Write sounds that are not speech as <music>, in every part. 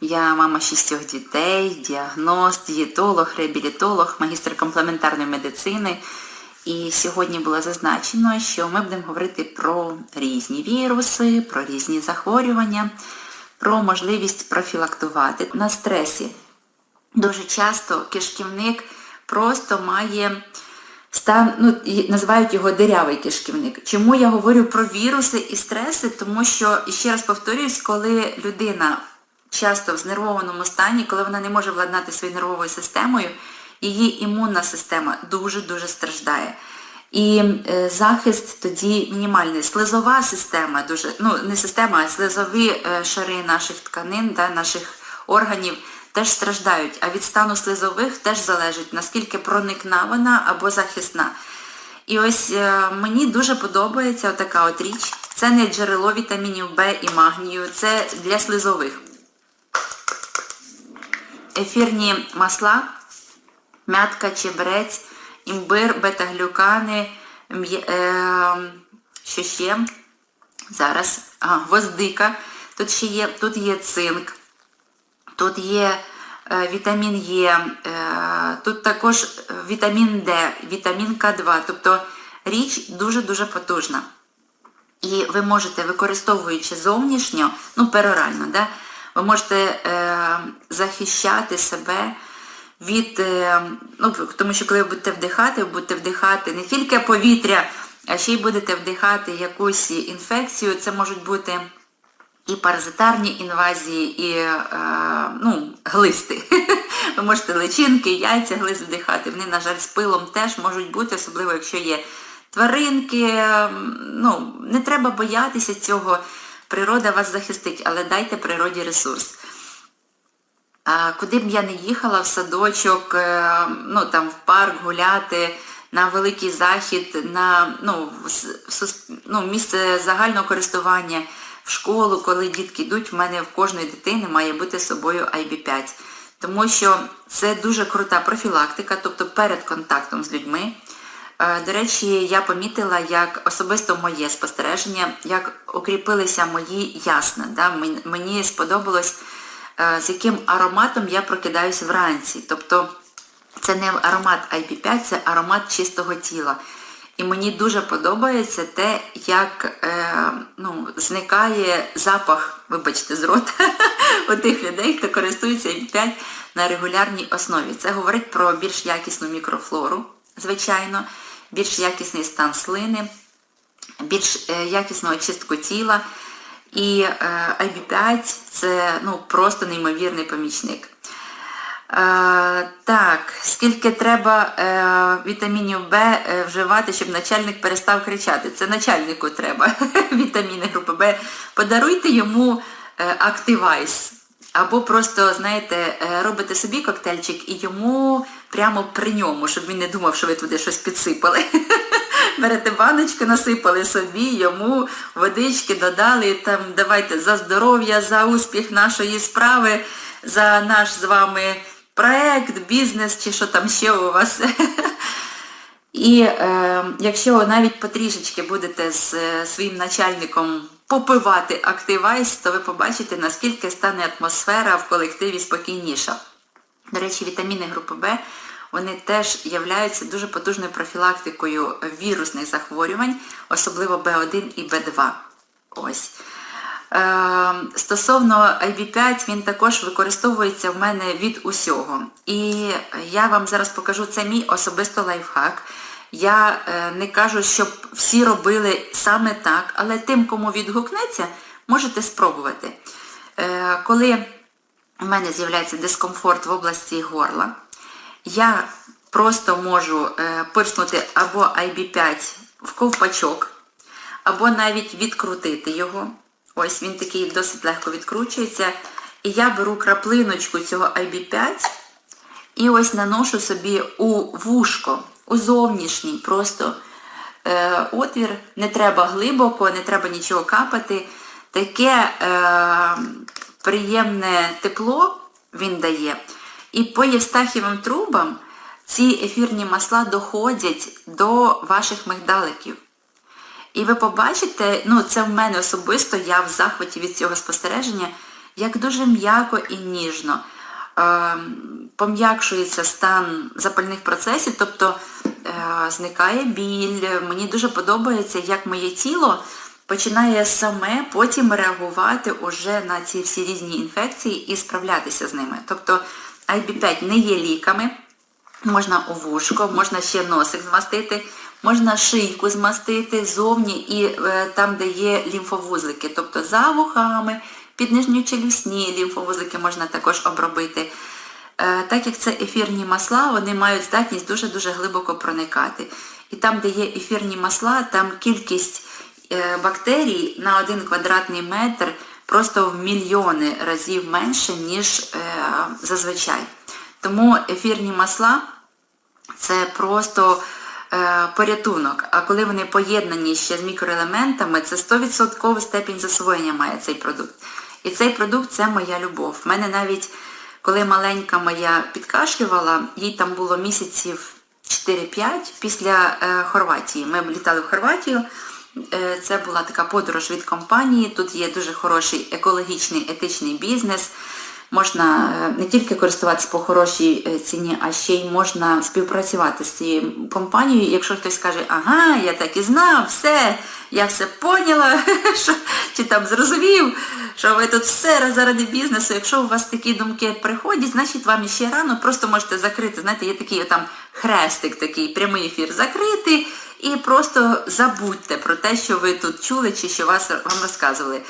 Я мама шістьох дітей, діагност, дієтолог, реабілітолог, магістр комплементарної медицини. І сьогодні було зазначено, що ми будемо говорити про різні віруси, про різні захворювання, про можливість профілактувати на стресі. Дуже часто кишківник просто має стан, ну, називають його дирявий кишківник. Чому я говорю про віруси і стреси? Тому що, ще раз повторюсь, коли людина часто в знервованому стані, коли вона не може владнати своєю нервовою системою, її імунна система дуже-дуже страждає. І е, захист тоді мінімальний. Слизова система, дуже, ну не система, а слизові е, шари наших тканин, да, наших органів теж страждають. А від стану слизових теж залежить, наскільки проникна вона або захисна. І ось е, мені дуже подобається така от річ. Це не джерело вітамінів В і магнію, це для слизових. Ефірні масла, мятка, чебрець, імбир, бета-глюкани, е, що ще? Зараз, а, гвоздика. Тут ще є, тут є цинк, тут є е, вітамін Е, е, тут також вітамін Д, вітамін К2. Тобто річ дуже-дуже потужна. І ви можете, використовуючи зовнішньо, ну перорально, да, ви можете е, захищати себе від, е, ну, тому що коли ви будете вдихати, ви будете вдихати не тільки повітря, а ще й будете вдихати якусь інфекцію. Це можуть бути і паразитарні інвазії, і е, ну, глисти. <laughs> Ви можете личинки, яйця, глист вдихати. Вони, на жаль, з пилом теж можуть бути, особливо якщо є тваринки. ем, Ну, не треба боятися цього. Природа вас захистить, але дайте природі ресурс. Куди б я не їхала в садочок, е, ну там в парк гуляти, на великий захід, на ну, ну, місце загального користування, в школу, коли дітки йдуть, в мене в кожної дитини має бути з собою IB5. Тому що це дуже крута профілактика, тобто перед контактом з людьми. Е, До речі, я помітила, як особисто моє спостереження, як укріпилися мої ясна. Да? Мені сподобалось, е, з яким ароматом я прокидаюсь вранці. Тобто це не аромат IB5, це аромат чистого тіла. І мені дуже подобається те, як е, ну, зникає запах, вибачте, з рота <laughs> у тих людей, хто користується IB5 на регулярній основі. Це говорить про більш якісну мікрофлору, звичайно, більш якісний стан слини, більш е, якісну очистку тіла. І е, IB5 це ну, просто неймовірний помічник. Е, так, скільки треба е, вітамінів Б е, вживати, щоб начальник перестав кричати? Це начальнику треба <laughs> вітаміни групи Б. Подаруйте йому е, Activise. Або просто, знаєте, е, робите собі коктейльчик і йому прямо при ньому, щоб він не думав, що ви туди щось підсипали. <laughs> Берете баночку, насипали собі, йому водички додали, там давайте за здоров'я, за успіх нашої справи, за наш з вами проект, бізнес чи що там ще у вас. <laughs> І е, якщо навіть потрішечки будете з е, своїм начальником попивати активайс, то ви побачите, наскільки стане атмосфера в колективі спокійніша. До речі, вітаміни групи Б вони теж являються дуже потужною профілактикою вірусних захворювань, особливо Б1 і Б2. Ось. Е, стосовно IB5, він також використовується в мене від усього. І я вам зараз покажу, це мій особисто лайфхак. Я е, не кажу, щоб всі робили саме так, але тим, кому відгукнеться, можете спробувати. Е, коли у мене з'являється дискомфорт в області горла, я просто можу пирснути або IB5 в ковпачок, або навіть відкрутити його. Ось він такий досить легко відкручується. І я беру краплиночку цього IB5 і ось наношу собі у вушко, у зовнішній просто е, отвір. Не треба глибоко, не треба нічого капати. Таке е, приємне тепло він дає. І по євстахівим трубам ці ефірні масла доходять до ваших мигдаликів. І ви побачите, ну це в мене особисто, я в захваті від цього спостереження, як дуже м'яко і ніжно е, пом'якшується стан запальних процесів, тобто е, зникає біль. Мені дуже подобається, як моє тіло починає саме потім реагувати уже на ці всі різні інфекції і справлятися з ними. Тобто IB5 не є ліками, можна у вушко, можна ще носик змастити, можна шийку змастити зовні і е, там, де є лімфовузлики, тобто за вухами, під нижньочелюсні лімфовузлики можна також обробити. Е, Так як це ефірні масла, вони мають здатність дуже-дуже глибоко проникати. І там, де є ефірні масла, там кількість е, бактерій на один квадратний метр просто в мільйони разів менше, ніж зазвичай. Тому ефірні масла це просто порятунок. А коли вони поєднані ще з мікроелементами, це 100% степінь засвоєння має цей продукт. І цей продукт це моя любов. В мене навіть коли маленька моя підкашлювала, їй там було місяців 4-5 після е, Хорватії. Ми літали в Хорватію. Е, Це була така подорож від компанії. Тут є дуже хороший екологічний етичний бізнес. Можна е, не тільки користуватися по хорошій е, ціні, а ще й можна співпрацювати з цією компанією. Якщо хтось скаже, ага, я так і знав, все, я все поняла, <laughs> що, чи там зрозумів, що ви тут все заради бізнесу. Якщо у вас такі думки приходять, значить вам іще рано просто можете закрити. Знаєте, є такий там хрестик, такий прямий ефір закрити, і просто забудьте про те, що ви тут чули, чи що вас вам розказували.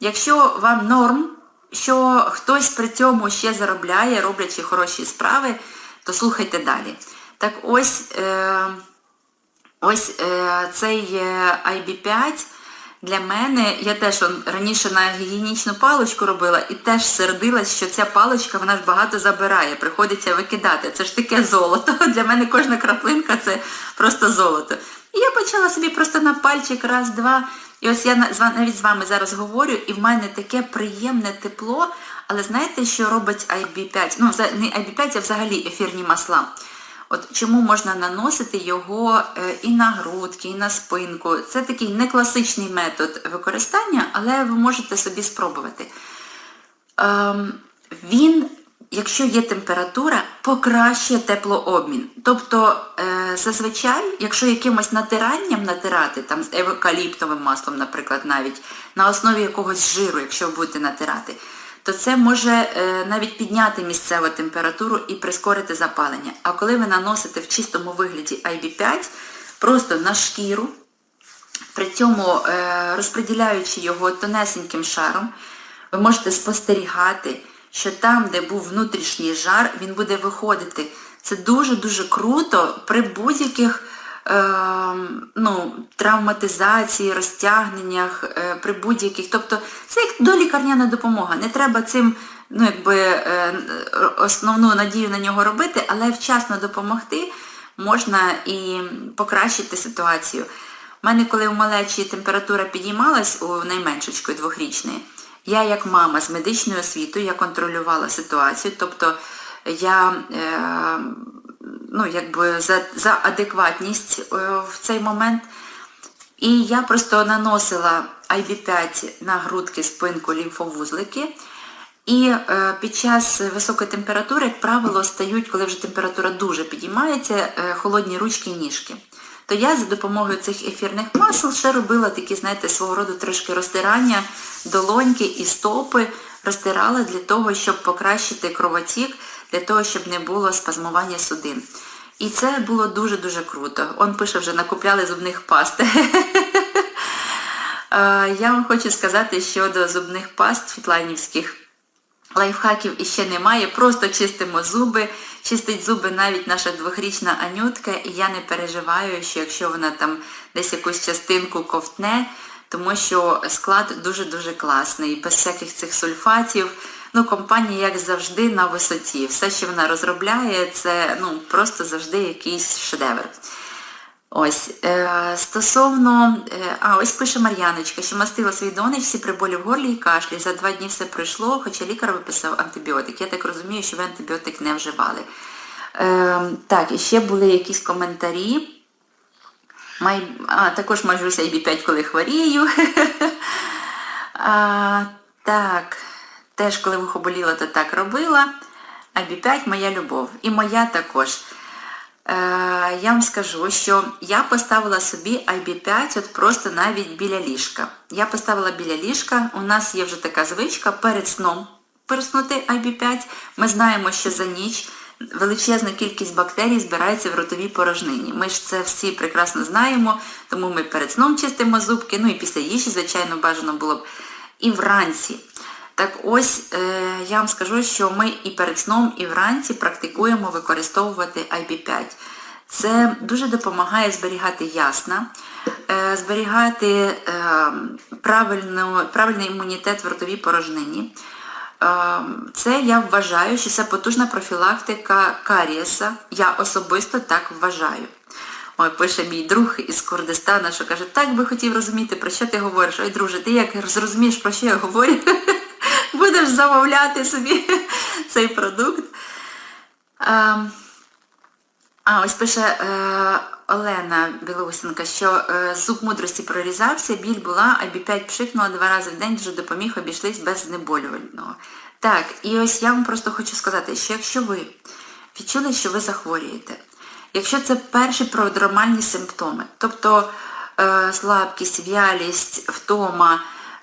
Якщо вам норм, що хтось при цьому ще заробляє, роблячи хороші справи, то слухайте далі. Так ось, е, ось е, цей е, IB5 для мене, я теж раніше на гігієнічну паличку робила і теж сердилась, що ця паличка вона ж багато забирає, приходиться викидати. Це ж таке золото. <laughs> Для мене кожна краплинка це просто золото. І я почала собі просто на пальчик раз-два. І ось я навіть з вами зараз говорю, і в мене таке приємне тепло. Але знаєте, що робить IB5? Ну, не IB5, а взагалі ефірні масла. От чому можна наносити його е, і на грудки, і на спинку. Це такий не класичний метод використання, але ви можете собі спробувати. Ем, він, якщо є температура, покращує теплообмін. Тобто, е, зазвичай, якщо якимось натиранням натирати, там з евкаліптовим маслом, наприклад, навіть на основі якогось жиру, якщо ви будете натирати, то це може е, навіть підняти місцеву температуру і прискорити запалення. А коли ви наносите в чистому вигляді IB5 просто на шкіру, при цьому е, розподіляючи його тонесеньким шаром, ви можете спостерігати, що там, де був внутрішній жар, він буде виходити. Це дуже-дуже круто при будь-яких е, ну, травматизації, розтягненнях, е, при будь-яких. Тобто це як долікарняна допомога. Не треба цим ну, якби, е, основну надію на нього робити, але вчасно допомогти можна і покращити ситуацію. У мене, коли у малечі температура підіймалась у найменшечкої двохрічної, я як мама з медичною освітою я контролювала ситуацію, тобто я е, ну, якби за, за адекватність е, в цей момент. І я просто наносила IB5 на грудки, спинку, лімфовузлики. І е, під час високої температури, як правило, стають, коли вже температура дуже підіймається, холодні ручки і ніжки. То я за допомогою цих ефірних масел ще робила такі, знаєте, свого роду трошки розтирання долоньки і стопи, розтирала для того, щоб покращити кровотік, для того, щоб не було спазмування судин. І це було дуже-дуже круто. Он пише, вже накупляли зубних паст. <laughs> Е, Я вам хочу сказати щодо зубних паст фітлайнівських. Лайфхаків іще немає, просто чистимо зуби, чистить зуби навіть наша двохрічна Анютка, і я не переживаю, що якщо вона там десь якусь частинку ковтне, тому що склад дуже-дуже класний, без всяких цих сульфатів. Ну, компанія, як завжди, на висоті. Все, що вона розробляє, це ну, просто завжди якийсь шедевр. Ось, е, стосовно, е, а ось пише Мар'яночка, що мастила своїй донечці при болі в горлі і кашлі. За два дні все пройшло, хоча лікар виписав антибіотик. Я так розумію, що ви антибіотик не вживали. Е, так, і ще були якісь коментарі. Май... А, також мажуся IB5, коли хворію. <laughs> так, теж, коли вухо боліло, то так робила. IB5 моя любов. І моя також. Е, я вам скажу, що я поставила собі IB5 от просто навіть біля ліжка. Я поставила біля ліжка, у нас є вже така звичка перед сном переснути IB5. Ми знаємо, що за ніч величезна кількість бактерій збирається в ротовій порожнині. Ми ж це всі прекрасно знаємо, тому ми перед сном чистимо зубки, ну і після їжі, звичайно, бажано було б. І вранці. Так ось е, я вам скажу, що ми і перед сном, і вранці практикуємо використовувати IB5. Це дуже допомагає зберігати ясна, е, зберігати е, правильний імунітет в ротовій порожнині. Це я вважаю, що це потужна профілактика карієса. Я особисто так вважаю. Ой, пише мій друг із Курдистана, що каже, так би хотів розуміти, про що ти говориш. Ой, друже, ти як зрозумієш, про що я говорю, <laughs> будеш замовляти собі <laughs> цей продукт. А, а ось пише е, Олена Білоусенка, що е, зуб мудрості прорізався, біль була, а бі5 пшикнула два рази в день, дуже допоміг, обійшлись без знеболювального. Так, і ось я вам просто хочу сказати, що якщо ви відчули, що ви захворюєте, якщо це перші продромальні симптоми, тобто е, слабкість, вялість, втома,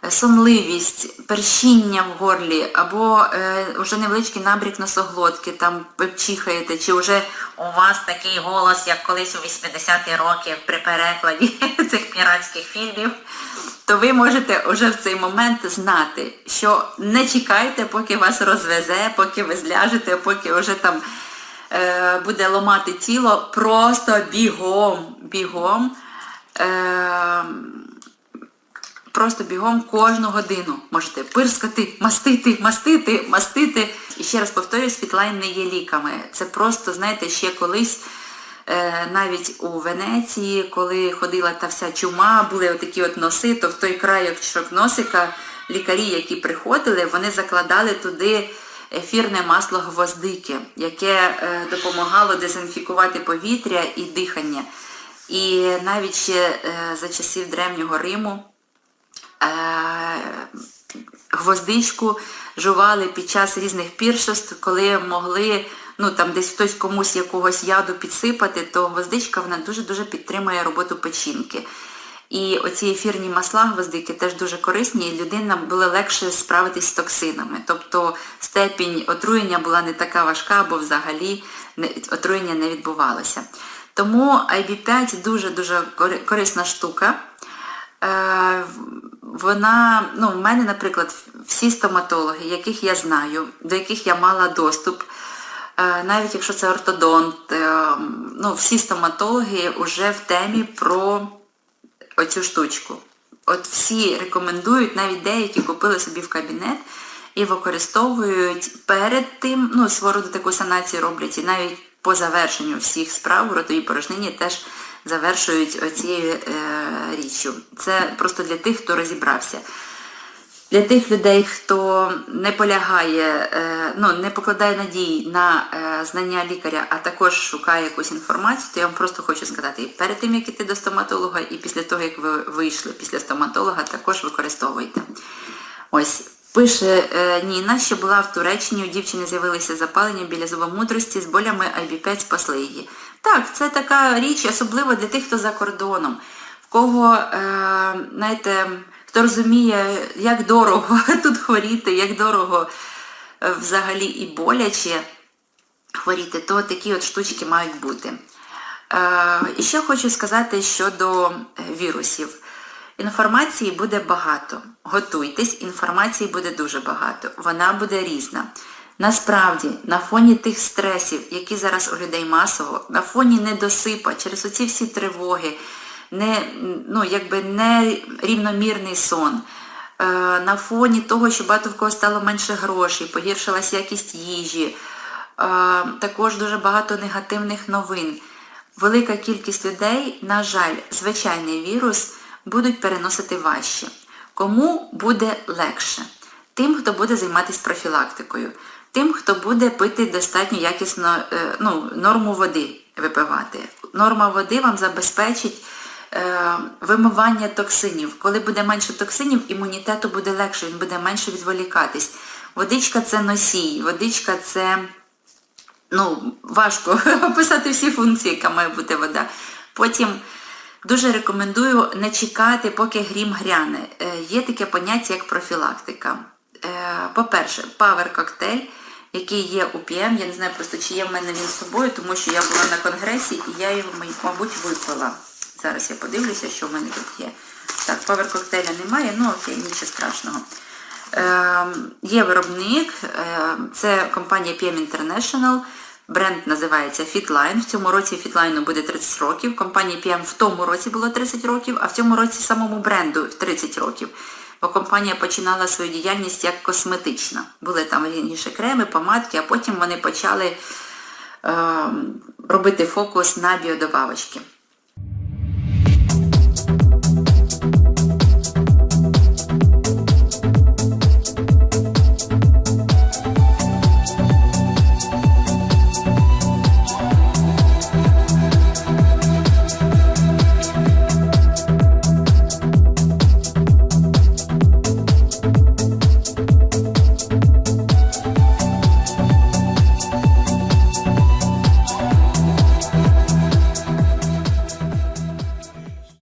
сонливість, першіння в горлі, або е, вже невеличкий набрік носоглотки, там чихаєте, чи вже у вас такий голос, як колись у 80-ті роки при перекладі <laughs> цих піратських фільмів, то ви можете вже в цей момент знати, що не чекайте, поки вас розвезе, поки ви зляжете, поки вже там е, буде ломати тіло, просто бігом, бігом. Е, Просто бігом кожну годину можете пирскати, мастити, мастити, мастити. І ще раз повторюю, світлайн не є ліками. Це просто, знаєте, ще колись, е, навіть у Венеції, коли ходила та вся чума, були отакі от носи, то в той краєчок носика лікарі, які приходили, вони закладали туди ефірне масло гвоздики, яке е, допомагало дезінфікувати повітря і дихання. І навіть ще е, за часів Древнього Риму гвоздичку жували під час різних піршеств, коли могли, ну там десь хтось комусь якогось яду підсипати, то гвоздичка вона дуже-дуже підтримує роботу печінки. І оці ефірні масла гвоздики теж дуже корисні, і людина було легше справитись з токсинами. Тобто степінь отруєння була не така важка, бо взагалі отруєння не відбувалося. Тому IB5 дуже-дуже корисна штука. Е, вона, ну, в мене, наприклад, всі стоматологи, яких я знаю, до яких я мала доступ, е, навіть якщо це ортодонт, е, ну, всі стоматологи вже в темі про оцю штучку. От всі рекомендують, навіть деякі купили собі в кабінет і використовують перед тим, ну, свого роду таку санацію роблять, і навіть по завершенню всіх справ у ротовій порожнині теж завершують оцією е, річчю. Це просто для тих, хто розібрався. Для тих людей, хто не полягає, е, ну, не покладає надій на е, знання лікаря, а також шукає якусь інформацію, то я вам просто хочу сказати, і перед тим, як іти до стоматолога, і після того, як ви вийшли після стоматолога, також використовуйте. Ось. Пише е, Ніна, що була в Туреччині, у дівчини з'явилися запалення біля зуба мудрості, з болями IB5 спасли її. Так, це така річ, особливо для тих, хто за кордоном, в кого, е, знаєте, хто розуміє, як дорого <laughs> тут хворіти, як дорого е, взагалі і боляче хворіти, то такі от штучки мають бути. І ще хочу сказати щодо вірусів. Інформації буде багато. Готуйтесь, інформації буде дуже багато. Вона буде різна. Насправді, на фоні тих стресів, які зараз у людей масово, на фоні недосипа, через оці всі тривоги, не, ну, якби нерівномірний сон, е, на фоні того, що багато в кого стало менше грошей, погіршилась якість їжі, е, також дуже багато негативних новин. Велика кількість людей, на жаль, звичайний вірус будуть переносити важче. Кому буде легше? Тим, хто буде займатися профілактикою, тим, хто буде пити достатньо якісно е, ну, норму води випивати. Норма води вам забезпечить е, вимивання токсинів. Коли буде менше токсинів, імунітету буде легше, він буде менше відволікатись. Водичка це носій, водичка це ну, важко <laughs> описати всі функції, яка має бути вода. Потім дуже рекомендую не чекати, поки грім гряне. Е, Є таке поняття, як профілактика. Е, По-перше, павер коктейль, який є у ПМ. Я не знаю просто, чи є в мене він з собою, тому що я була на конгресі і я його, мабуть, випила. Зараз я подивлюся, що в мене тут є. Так, павер коктейля немає, ну окей, нічого страшного. Е, є виробник, е, це компанія PM International. Бренд називається Fitline. В цьому році Fitline буде 30 років. Компанії PM в тому році було 30 років, а в цьому році самому бренду 30 років. Бо компанія починала свою діяльність як косметична. Були там раніше креми, помадки, а потім вони почали е, робити фокус на біодобавочки.